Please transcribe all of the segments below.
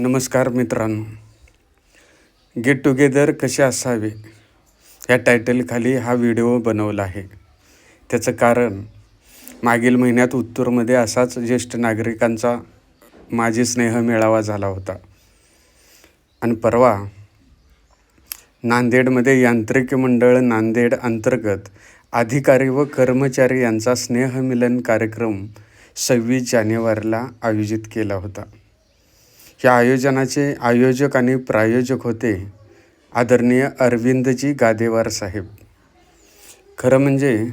नमस्कार मित्रांनो. Get together कसे असावे? या टायटलखाली हा व्हिडिओ बनवला आहे. त्याचं कारण मागील महिन्यात उत्तूरमध्ये असाच ज्येष्ठ नागरिकांचा माझी स्नेह मेळावा झाला होता. आणि परवा नांदेडमध्ये यांत्रिकी मंडळ नांदेड अंतर्गत अधिकारी व कर्मचारी यांचा स्नेहमिलन कार्यक्रम सव्वीस जानेवारीला आयोजित केला होता. या आयोजनाचे आयोजक आणि प्रायोजक होते आदरणीय अरविंदजी गादेवार साहेब. खरं म्हणजे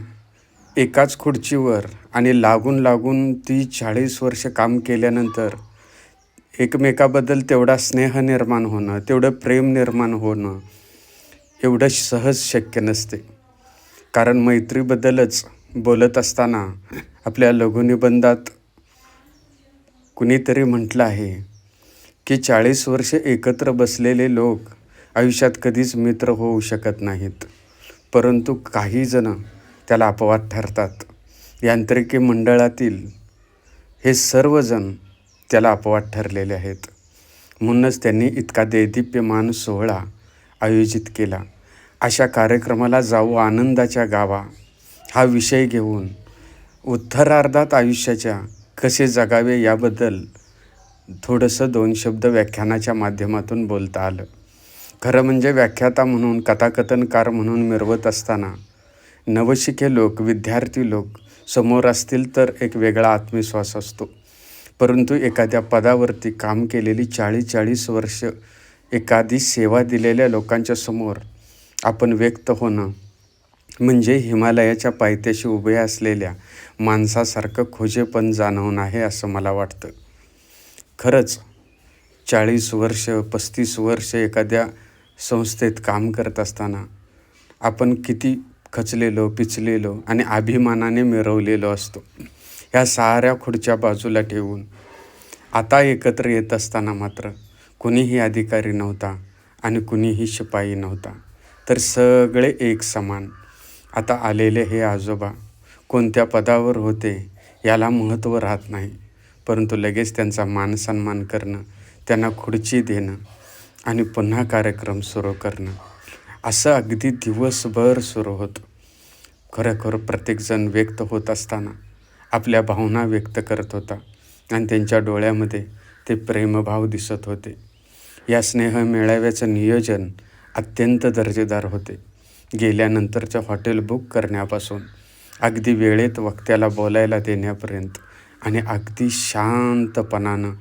एकाच खुर्चीवर आणि लागून लागून ती चाळीस वर्ष काम केल्यानंतर एकमेकाबद्दल तेवढा स्नेह निर्माण होणं तेवढं प्रेम निर्माण होणं एवढं सहज शक्य नसते. कारण मैत्रीबद्दलच बोलत असताना आपल्या लघुनिबंधात कुणीतरी म्हटलं आहे की चाळीस वर्ष एकत्र बसलेले लोक आयुष्यात कधीच मित्र होऊ शकत नाहीत. परंतु काही जण त्याला अपवाद ठरतात. यांत्रिकी मंडळातील हे सर्वजण त्याला अपवाद ठरलेले आहेत. म्हणूनच त्यांनी इतका देदीप्यमान सोहळा आयोजित केला. अशा कार्यक्रमाला जाऊ आनंदाच्या गावा हा विषय घेऊन उत्तरार्धात आयुष्याच्या कसे जगावे याबद्दल थोडंसं दोन शब्द व्याख्यानाच्या माध्यमातून बोलता आलं. खरं म्हणजे व्याख्याता म्हणून कथाकथनकार म्हणून मिरवत असताना नवशिके लोक विद्यार्थी लोक समोर असतील तर एक वेगळा आत्मविश्वास असतो. परंतु एखाद्या पदावरती काम केलेली चाळीस चाळीस वर्ष एखादी सेवा दिलेल्या लोकांच्या समोर आपण व्यक्त होणं म्हणजे हिमालयाच्या पायथ्याशी उभे असलेल्या माणसासारखं खोजेपण जाणवणं आहे असं मला वाटतं. खरंच चाळीस वर्ष पस्तीस वर्ष एखाद्या संस्थेत काम करत असताना आपण किती खचलेलो पिचलेलो आणि अभिमानाने मिरवलेलो असतो. ह्या साऱ्या खुर्च्या बाजूला ठेवून आता एकत्र येत असताना मात्र कुणीही अधिकारी नव्हता आणि कुणीही शिपाई नव्हता. तर सगळे एक समान. आता आलेले हे आजोबा कोणत्या पदावर होते याला महत्त्व राहत नाही. परंतु लगेच त्यांचा मानसन्मान करणं त्यांना खुर्ची देणं आणि पुन्हा कार्यक्रम सुरू करणं असं अगदी दिवसभर सुरू होतं. खरोखर प्रत्येकजण व्यक्त होत असताना आपल्या भावना व्यक्त करत होता आणि त्यांच्या डोळ्यामध्ये ते प्रेमभाव दिसत होते. या स्नेह मेळाव्याचं नियोजन अत्यंत दर्जेदार होते. गेल्यानंतरचं हॉटेल बुक करण्यापासून अगदी वेळेत वक्त्याला बोलायला देण्यापर्यंत आणि अगदी शांतपणानं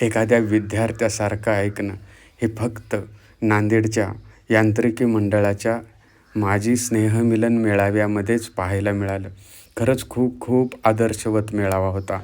एखाद्या विद्यार्थ्यासारखं ऐकणं हे फक्त नांदेडच्या यांत्रिकी मंडळाच्या माजी स्नेहमिलन मेळाव्यामध्येच पाहायला मिळालं. खरंच खूप खूप आदर्शवत मेळावा होता.